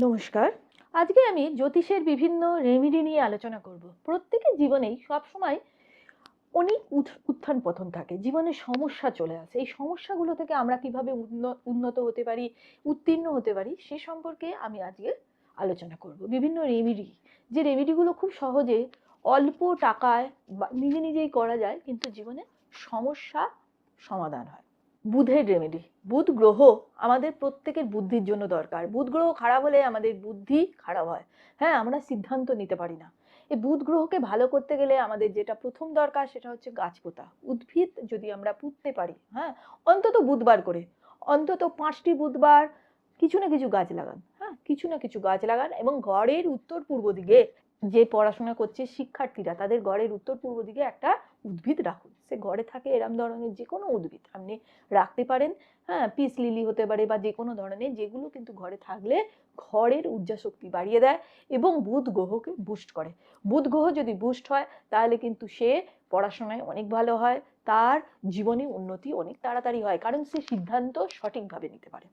নমস্কার। আজকে আমি জ্যোতিষের বিভিন্ন রেমেডি নিয়ে আলোচনা করব। প্রত্যেকের জীবনেই সবসময় অনেক উত্থান পতন থাকে। জীবনে সমস্যা চলে আসে। এই সমস্যাগুলো থেকে আমরা কীভাবে উন্ন- উন্নত হতে পারি, উত্তীর্ণ হতে পারি, সে সম্পর্কে আমি আজকে আলোচনা করব। বিভিন্ন রেমেডি যে রেমেডিগুলো খুব সহজে অল্প টাকায় নিজে নিজেই করা যায়, কিন্তু জীবনে সমস্যা সমাধান হয়। বুধের রেমেডি বুধ গ্রহ আমাদের প্রত্যেকের বুদ্ধির জন্য দরকার। বুধ গ্রহ খারাপ হলে আমাদের বুদ্ধি খারাপ হয়। হ্যাঁ আমরা সিদ্ধান্ত নিতে পারি না। এই বুধ গ্রহকে ভালো করতে গেলে আমাদের যেটা প্রথম দরকার সেটা হচ্ছে গাছ পোতা উদ্ভিদ যদি আমরা পুঁততে পারি হ্যাঁ অন্তত বুধবার করে, অন্তত পাঁচটি বুধবার কিছু না কিছু গাছ লাগান হ্যাঁ কিছু না কিছু গাছ লাগান এবং ঘরের উত্তর পূর্ব দিকে যে পড়াশোনা করছে শিক্ষার্থীরা, তাদের ঘরের উত্তর পূর্ব দিকে একটা উদ্ভিদ রাখুন। সে ঘরে থাকে এরম ধরনের যে কোনো উদ্ভিদ। আপনি রাখতে পারেন হ্যাঁ পিস লিলি হতে পারে বা যে কোনো ধরনের, যেগুলো কিন্তু ঘরে থাকলে ঘরের ঊর্জা শক্তি বাড়িয়ে দেয় এবং বুধ গ্রহকে বুস্ট করে। বুধ গ্রহ যদি বুস্ট হয়, তাহলে কিন্তু সে পড়াশোনায় অনেক ভালো হয়, তার জীবনে উন্নতি অনেক তাড়াতাড়ি হয়, কারণ সে সিদ্ধান্ত সঠিকভাবে নিতে পারে।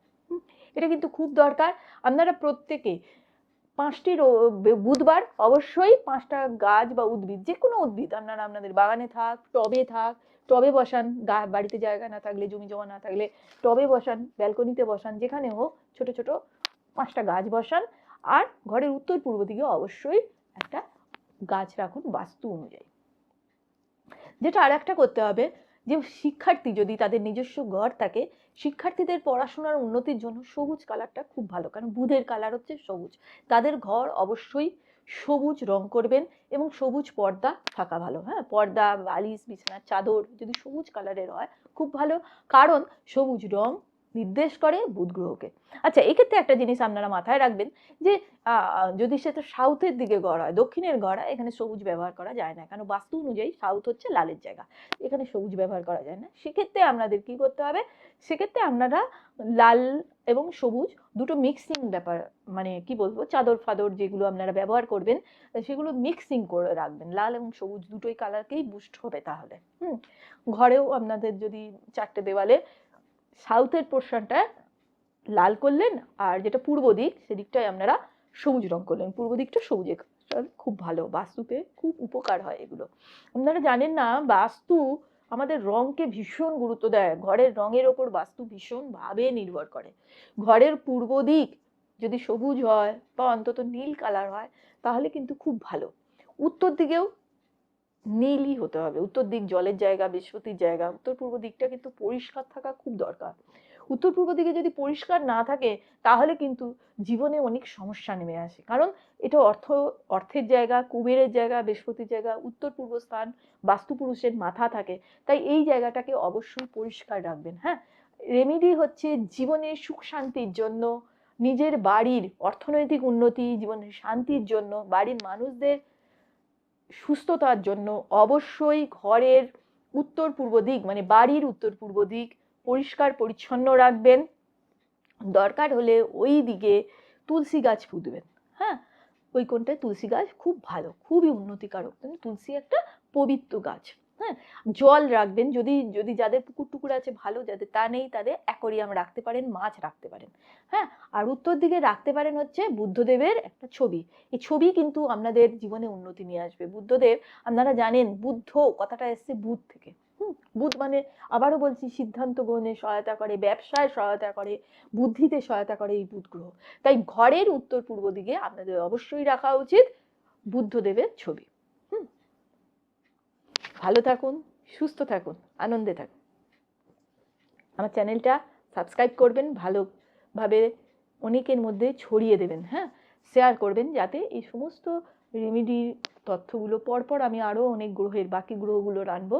এটা কিন্তু খুব দরকার। আপনারা প্রত্যেকে পাঁচটি বুধবার অবশ্যই পাঁচটা গাছ বা উদ্ভিদ যে কোনো উদ্ভিদ, আপনারা আপনাদের বাগানে থাক, টবে থাক, টবে বসান, গা, বাড়িতে জায়গা না থাকলে, জমি জমা না থাকলে, টবে বসান, ব্যালকনিতে বসান, যেখানে হোক, ছোট ছোট পাঁচটা গাছ বসান। আর ঘরের উত্তর পূর্ব দিকে অবশ্যই একটা গাছ রাখুন বাস্তু অনুযায়ী। যেটা আর একটা করতে হবে যে শিক্ষার্থী যদি তাদের নিজস্ব ঘর থাকে, শিক্ষার্থীদের পড়াশোনার উন্নতির জন্য সবুজ কালারটা খুব ভালো। কারণ বুধের কালার হচ্ছে সবুজ। তাদের ঘর অবশ্যই সবুজ রং করবেন এবং সবুজ পর্দা থাকা ভালো। হ্যাঁ পর্দা, বালিশ, বিছানার চাদর যদি সবুজ কালারের হয়, খুব ভালো। কারণ সবুজ রং নির্দেশ করে বুধ গ্রহকে আচ্ছা এক্ষেত্রে একটা জিনিস আপনারা মাথায় রাখবেন যে যদি সেটা সাউথের দিকে ঘর হয়, দক্ষিণের ঘর হয়, এখানে সবুজ ব্যবহার করা যায় না, কারণ বাস্তু অনুযায়ী সাউথ হচ্ছে লালের জায়গা, এখানে সবুজ ব্যবহার করা যায় না। সেক্ষেত্রে আপনাদের কি করতে হবে? সেক্ষেত্রে আপনারা লাল এবং সবুজ দুটো মিক্সিং ব্যাপার মানে কি বলব, চাদর ফাদর যেগুলো আপনারা ব্যবহার করবেন, সেগুলো মিক্সিং করে রাখবেন। লাল এবং সবুজ দুটোই কালারকেই বুস্ট হবে তাহলে, হুম? ঘরেও আপনাদের যদি চারটে দেওয়ালে সাউথের পোর্শনটা লাল করলেন আর যেটা পূর্ব দিক সেদিকটায় আপনারা সবুজ রং করলেন। পূর্ব দিকটা সবুজে। খুব ভালো। বাস্তুতে খুব উপকার হয় এগুলো। আপনারা জানেন না, বাস্তু আমাদের রংকে ভীষণ গুরুত্ব দেয়। ঘরের রঙের ওপর বাস্তু ভীষণভাবে নির্ভর করে। ঘরের পূর্ব দিক যদি সবুজ হয় বা অন্তত নীল কালার হয়, তাহলে কিন্তু খুব ভালো। উত্তর দিকেও নীলই হতে হবে। উত্তর দিক জলের জায়গা, বৃহস্পতির জায়গা, উত্তর পূর্ব দিকটা কিন্তু পরিষ্কার থাকা খুব দরকার। উত্তর পূর্ব দিকে যদি পরিষ্কার না থাকে, তাহলে কিন্তু জীবনে অনেক সমস্যা নেমে আসে। কারণ এটা অর্থ, অর্থের জায়গা, কুবেরের জায়গা, বৃহস্পতির জায়গা, উত্তর পূর্ব স্থান, বাস্তুপুরুষের মাথা থাকে। তাই এই জায়গাটাকে অবশ্যই পরিষ্কার রাখবেন হ্যাঁ? রেমেডি হচ্ছে জীবনের সুখ শান্তির জন্য, নিজের বাড়ির অর্থনৈতিক উন্নতি, জীবনের শান্তির জন্য, বাড়ির মানুষদের সুস্থতার জন্য অবশ্যই ঘরের উত্তর পূর্ব দিক মানে বাড়ির উত্তর পূর্ব দিক পরিষ্কার, পরিচ্ছন্ন রাখবেন। দরকার হলে ওই দিকে তুলসী গাছ পুঁতবেন। হ্যাঁ? ওই কোনটায় তুলসী গাছ খুব ভালো, খুবই উন্নতিকারক। কারণ তুলসী একটা পবিত্র গাছ। হ্যাঁ জল রাখবেন। যদি যদি যাদের পুকুর টুকুর আছে, ভালো যাদের তা নেই, তাদের অ্যাকোরিয়াম রাখতে পারেন, মাছ রাখতে পারেন। হ্যাঁ আর উত্তর দিকে রাখতে পারেন হচ্ছে বুদ্ধদেবের একটা ছবি। এই ছবি কিন্তু আপনাদের জীবনে উন্নতি নিয়ে আসবে। বুদ্ধদেব, আপনারা জানেন, বুদ্ধ কথাটা এসছে বুধ থেকে। বুধ মানে আবারও বলছি, সিদ্ধান্ত গ্রহণে সহায়তা করে, ব্যবসায় সহায়তা করে, বুদ্ধিতে সহায়তা করে এই বুধ গ্রহ। তাই ঘরের উত্তর পূর্ব দিকে আপনাদের অবশ্যই রাখা উচিত বুদ্ধদেবের ছবি। ভালো থাকুন, সুস্থ থাকুন, আনন্দে থাকুন। আমার চ্যানেলটা সাবস্ক্রাইব করবেন, ভালোভাবে অনেকের মধ্যে ছড়িয়ে দেবেন হ্যাঁ? শেয়ার করবেন যাতে এই সমস্ত রেমেডির তথ্যগুলো পরপর আমি আরও অনেক গ্রহের, বাকি গ্রহগুলোর আনব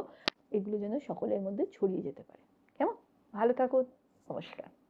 এগুলো যেন সকলের মধ্যে ছড়িয়ে যেতে পারে। কেমন? ভালো থাকুন, নমস্কার।